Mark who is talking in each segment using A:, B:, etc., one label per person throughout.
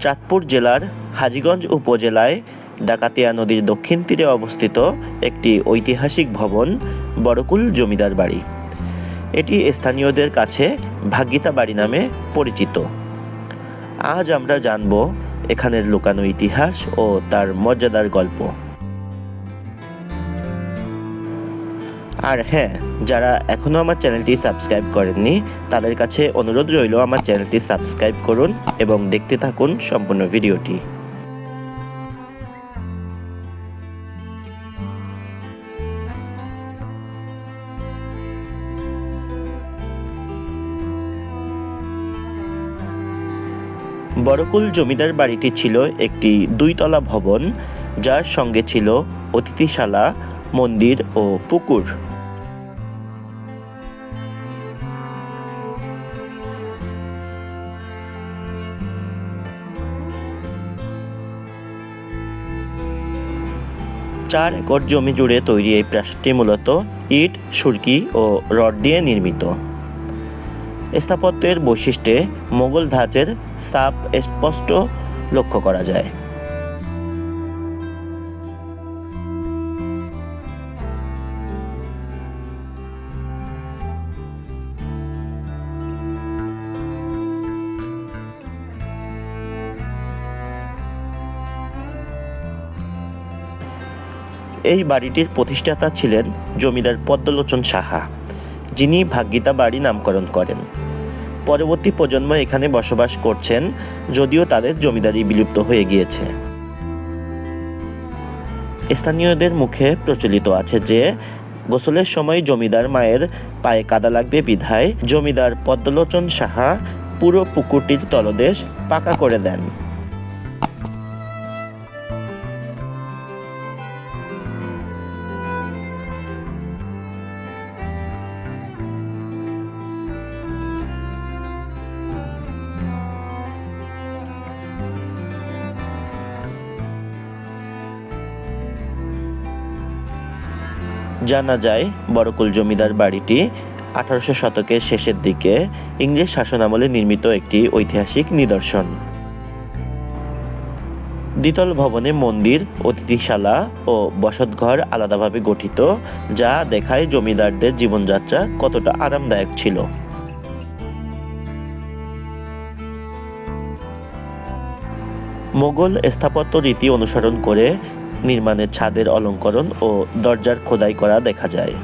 A: চাঁদপুর জেলার হাজীগঞ্জ উপজেলায় ডাকাতিয়া নদীর দক্ষিণ তীরে অবস্থিত একটি ঐতিহাসিক ভবন, বড়কুল জমিদার বাড়ি। এটি স্থানীয়দের কাছে ভাগ্যিতা বাড়ি নামে পরিচিত। আজ আমরা জানব এখানের লুকানো ইতিহাস ও তার মর্যাদার গল্প। আর হ্যাঁ যারা এখনও আমার চ্যানেলটি সাবস্ক্রাইব করেননি, তাদের কাছে অনুরোধ রইল আমার চ্যানেলটি সাবস্ক্রাইব করুন এবং দেখতে থাকুন সম্পূর্ণ ভিডিওটি। বড়কুল জমিদার বাড়িটি ছিল একটি দুইতলা ভবন, যার সঙ্গে ছিল অতিথিশালা মন্দির ও পুকুর। চার একর জমি জুড়ে তৈরি এই প্রাসাদটি মূলত ইট, সুরকি ও রড দিয়ে নির্মিত। স্থাপত্যের বৈশিষ্ট্যে মোগল ধাঁচের সাপ স্পষ্ট লক্ষ্য করা যায়। এই বাড়িটির প্রতিষ্ঠাতা ছিলেন জমিদার পদ্মলোচন সাহা, যিনি ভাগ্যিতা বাড়ি নামকরণ করেন। পরবর্তী প্রজন্ম এখানে বসবাস করছেন, যদিও তাদের জমিদারি বিলুপ্ত হয়ে গিয়েছে। স্থানীয়দের মুখে প্রচলিত আছে যে, গোসলের সময় জমিদার মায়ের পায়ে কাদা লাগবে বিধায় জমিদার পদ্মলোচন সাহা পুরো পুকুরটির তলদেশ পাকা করে দেন। জানা যায়, বড়কুল জমিদার বাড়িটি আঠারোশো শতকের শেষের দিকে ইংরেজ শাসনামলে নির্মিত একটি ঐতিহাসিক নিদর্শন। দ্বিতল ভবনে মন্দির, অতিথিশালা ও বসতঘর আলাদাভাবে গঠিত, যা দেখায় জমিদারদের জীবনযাত্রা কতটা আরামদায়ক ছিল। মোগল স্থাপত্য রীতি অনুসরণ করে নির্মাণের ছাদের অলঙ্করণ ও দরজার খোদাই করা দেখা যায়।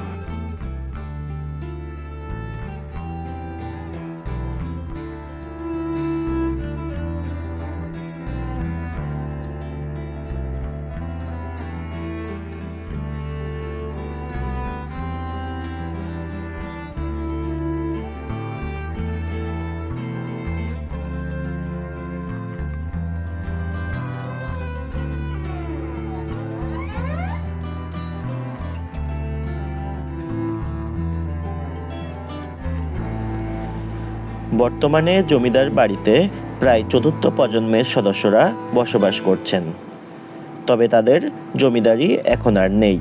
A: বর্তমানে জমিদার বাড়িতে প্রায় চতুর্থ প্রজন্মের সদস্যরা বসবাস করছেন। তবে তাদের জমিদারি এখন আর নেই।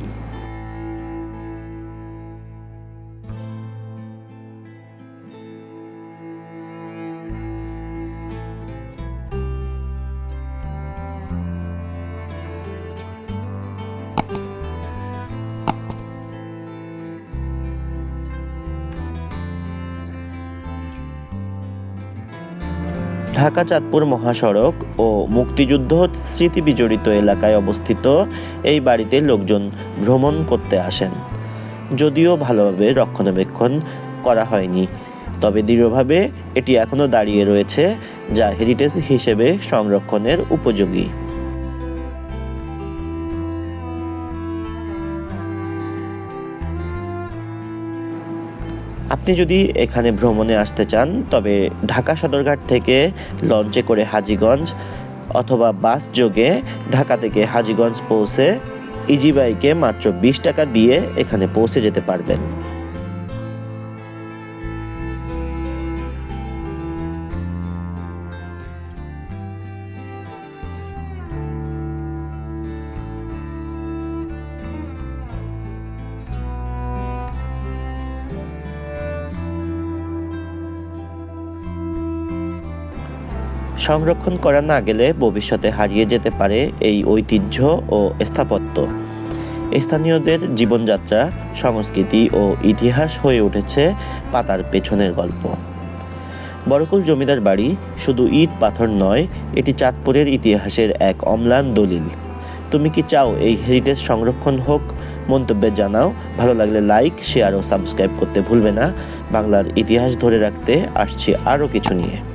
A: ঢাকা চাঁদপুর মহাসড়ক ও মুক্তিযুদ্ধ স্মৃতি বিজড়িত এলাকায় অবস্থিত এই বাড়িতে লোকজন ভ্রমণ করতে আসেন। যদিও ভালোভাবে রক্ষণাবেক্ষণ করা হয়নি, তবে দৃঢ়ভাবে এটি এখনও দাঁড়িয়ে রয়েছে যা হেরিটেজ হিসেবে সংরক্ষণের উপযোগী। আপনি যদি এখানে ভ্রমণে আসতে চান, তবে ঢাকা সদরঘাট থেকে লঞ্চে করে হাজিগঞ্জ অথবা বাস যোগে ঢাকা থেকে হাজিগঞ্জ পৌঁছে ইজিবাইকে মাত্র বিশ টাকা দিয়ে এখানে পৌঁছে যেতে পারবেন। সংরক্ষণ করা না গেলে ভবিষ্যতে হারিয়ে যেতে পারে এই ঐতিহ্য ও স্থাপত্য। স্থানীয়দের জীবনযাত্রা, সংস্কৃতি ও ইতিহাস হয়ে উঠেছে পাতার পেছনের গল্প। বড়কুল জমিদার বাড়ি শুধু ইট, পাথর নয়, এটি চাঁদপুরের ইতিহাসের এক অম্লান দলিল। তুমি কি চাও এই হেরিটেজ সংরক্ষণ হোক? মন্তব্যে জানাও। ভালো লাগলে লাইক শেয়ার ও সাবস্ক্রাইব করতে ভুলবে না। বাংলার ইতিহাস ধরে রাখতে আসছি আরও কিছু নিয়ে।